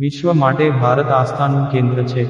વિશ્વ માટે ભારત આસ્થાનું કેન્દ્ર છે.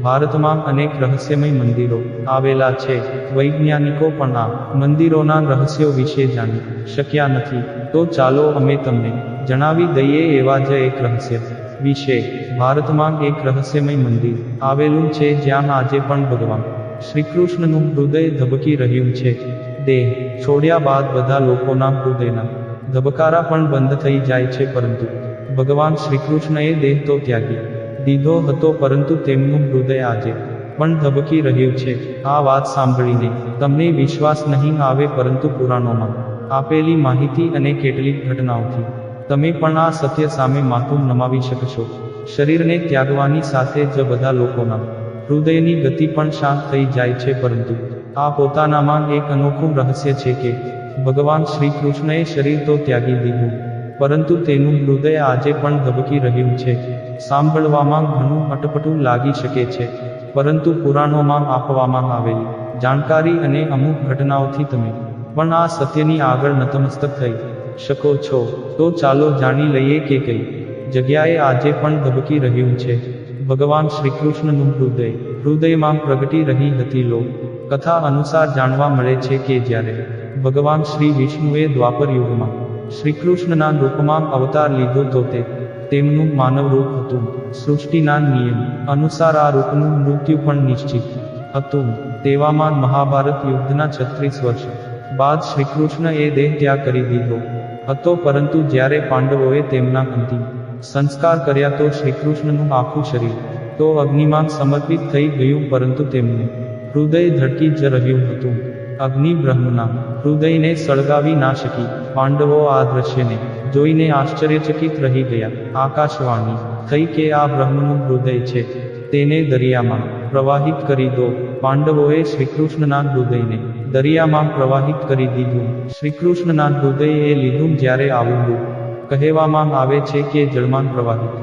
ભારતમાં અનેક રહસ્યમય મંદિરો આવેલા છે. વૈજ્ઞાનિકો પણ આ મંદિરોના રહસ્યો વિશે જાણી શક્યા નથી. તો ચાલો અમે તમને જણાવી દઈએ એવા જ એક રહસ્ય વિશે. ભારતમાં એક રહસ્યમય મંદિર આવેલું છે જ્યાં આજે પણ ભગવાન શ્રીકૃષ્ણનું હૃદય ધબકી રહ્યું છે. દેહ છોડ્યા બાદ બધા લોકોના હૃદયના ધબકારા પણ બંધ થઈ જાય છે પરંતુ ભગવાન શ્રીકૃષ્ણએ દેહ તો ત્યાગી, દીધો હતો પરંતુ તેમનું હૃદય આજે પણ ધબકી રહ્યું છે. આ વાત સાંભળીને તમને વિશ્વાસ નહીં આવે પરંતુ પુરાણોમાં આપેલી માહિતી અને કેટલીક ઘટનાઓથી તમે પણ આ સત્ય સામે માથું નમાવી શકશો. શરીરને ત્યાગવાની સાથે જ બધા લોકોના હૃદયની ગતિ પણ શાંત થઈ જાય છે પરંતુ આ પોતાનામાં એક અનોખું રહસ્ય છે કે ભગવાન શ્રી કૃષ્ણએ શરીર તો ત્યાગી દીધું. પરંતુ તેનું હૃદય આજે પણ ધબકી રહ્યું છે. સાંભળવામાં ઘણું અટપટું લાગી શકે છે, પરંતુ પુરાણોમાં આપવામાં આવેલી જાણકારી અને અમુક ઘટનાઓથી તમે પણ આ સત્યની આગળ નતમસ્તક થઈ શકો છો. તો ચાલો જાણી લઈએ કે કઈ જગ્યાએ આજે પણ ધબકી રહ્યું છે. ભગવાન શ્રીકૃષ્ણનું હૃદય, હૃદયમાં પ્રગટી રહી હતી લો. કથા અનુસાર જાણવા મળે છે કે જ્યારે ભગવાન શ્રી વિષ્ણુએ દ્વાપર યુગમાં શ્રીકૃષ્ણના રૂપમાં અવતાર લીધો તો તે તેમનું માનવ રૂપ હતું. સૃષ્ટિના નિયમ અનુસાર આ રૂપનું મૃત્યુ પણ નિશ્ચિત હતું. તેવામાં મહાભારત યુદ્ધના છત્રીસ વર્ષ બાદ શ્રીકૃષ્ણ એ દેહ ત્યાગ કરી દીધો હતો, પરંતુ જ્યારે પાંડવોએ તેમના અંતિમ સંસ્કાર કર્યા તો શ્રીકૃષ્ણનું આખું શરીર તો અગ્નિમાં સમર્પિત થઈ ગયું, પરંતુ તેમનું હૃદય ધડકી જ રહ્યું હતું. અગ્નિ બ્રહ્મના હૃદયને સળગાવી ના શકી. પાંડવો આ દ્રશ્યને જોઈને આશ્ચર્યચકિત રહી ગયા. આકાશવાણી થઈ કે આ બ્રહ્મનું હૃદય છે, તેને દરિયામાં પ્રવાહિત કરી દો. પાંડવોએ શ્રીકૃષ્ણના હૃદયને દરિયામાં પ્રવાહિત કરી દીધું. શ્રીકૃષ્ણના હૃદયએ લીધું જ્યારે આવું કહેવામાં આવે છે કે જળમાં પ્રવાહિત.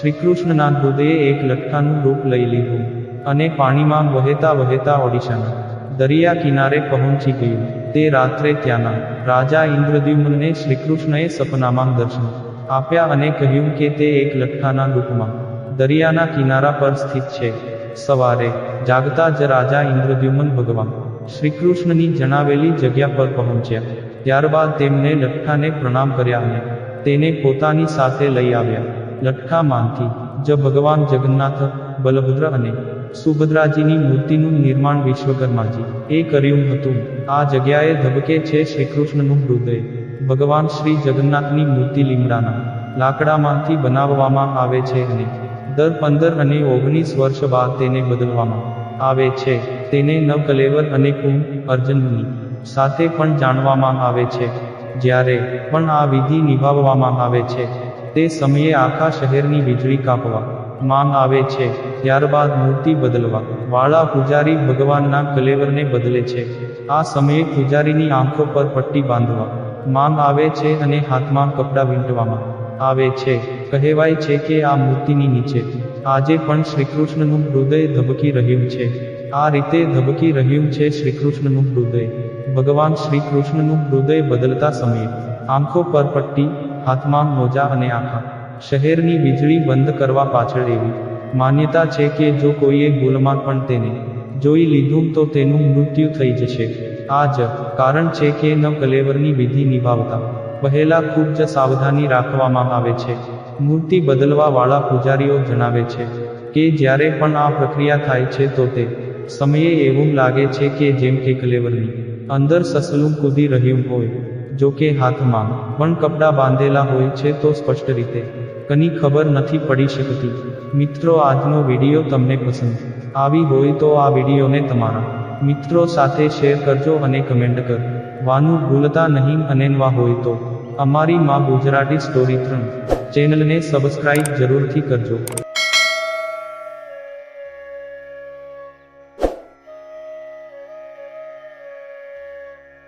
શ્રીકૃષ્ણના હૃદયે એક લઠ્ઠાનું રૂપ લઈ લીધું અને પાણીમાં વહેતા વહેતા ઓડિશાના દરિયા કિનારે પહોંચી ગયું તે રાત્રે ત્યાંના રાજા ઇન્દ્રદ્યુમ્નને શ્રીકૃષ્ણએ સપનામાં દર્શન આપ્યા અને કહ્યું કે તે એક લઠ્ઠાના રૂપમાં દરિયાના કિનારા પર સ્થિત છે. સવારે જાગતા જ રાજા ઇન્દ્રદ્યુમન ભગવાન શ્રીકૃષ્ણની જણાવેલી જગ્યા પર પહોંચ્યા. ત્યારબાદ તેમને લઠ્ઠાને પ્રણામ કર્યા અને તેને પોતાની સાથે લઈ આવ્યા. લઠ્ઠામાંથી જ ભગવાન જગન્નાથ, બલભદ્ર અને સુભદ્રાજીની મૂર્તિનું નિર્માણ વિશ્વકર્માજી. એ કર્યું હતું. આ જગ્યાએ ધબકે છે શ્રીકૃષ્ણનું હૃદય. ભગવાન શ્રી જગન્નાથની મૂર્તિ લીમડાના લાકડામાંથી બનાવવામાં આવે છે અને દર પંદર અને ઓગણીસ વર્ષ બાદ તેને બદલવામાં આવે છે. તેને નવકલેવર અને કુંભ અર્જનની સાથે પણ જાણવામાં આવે છે. જ્યારે પણ આ વિધિ નિભાવવામાં આવે છે, તે સમયે આખા શહેરની વીજળી કાપવા માંગ આવે છે, ત્યારબાદ મૂર્તિ બદલવા. વાળા પૂજારી ભગવાનના કલેવરને બદલે છે. આ સમયે પૂજારીની આંખો પર પટ્ટી બાંધવા. માંગ આવે છે અને હાથમાં કપડાં વીંટવામાં. આવે છે. કહેવાય છે કે આ મૂર્તિની નીચે. આજે પણ શ્રીકૃષ્ણનું હૃદય ધબકી રહ્યું છે. આ રીતે ધબકી રહ્યું છે શ્રીકૃષ્ણનું હૃદય. ભગવાન શ્રીકૃષ્ણનું હૃદય બદલતા સમયે. આંખો પર પટ્ટી, હાથમાં મોજા અને આખા. શહેરની વીજળી બંધ કરવા પાછળ એવી માન્યતા છે કે જો કોઈએ ભૂલમાં પણ તેને જોઈ લીધું તો તેનું મૃત્યુ થઈ જશે. આ જ કારણ છે કે ન કલેવરની વિધિ નિભાવતા પહેલા ખૂબ જ સાવધાની રાખવામાં આવે છે. મૂર્તિ બદલવા વાળા પૂજારીઓ જણાવે છે કે જ્યારે પણ આ પ્રક્રિયા થાય છે તો તે સમયે એવું લાગે છે કે જેમ કે કલેવરની અંદર સસલું કૂદી રહ્યું હોય, જો કે હાથમાં પણ કપડાં બાંધેલા હોય છે તો સ્પષ્ટ રીતે કની ખબર નથી પડી શકતી. મિત્રો, આજનો વીડિયો તમને પસંદ આવી હોય તો આ વિડીયોને તમારા મિત્રો સાથે શેર કરજો અને કમેન્ટ કર. વાનું ભૂલતા નહીં અને નવા હોય તો. અમારી માં ગુજરાતી સ્ટોરી ત્રણ. ચેનલને સબસ્ક્રાઇબ જરૂરથી કરજો.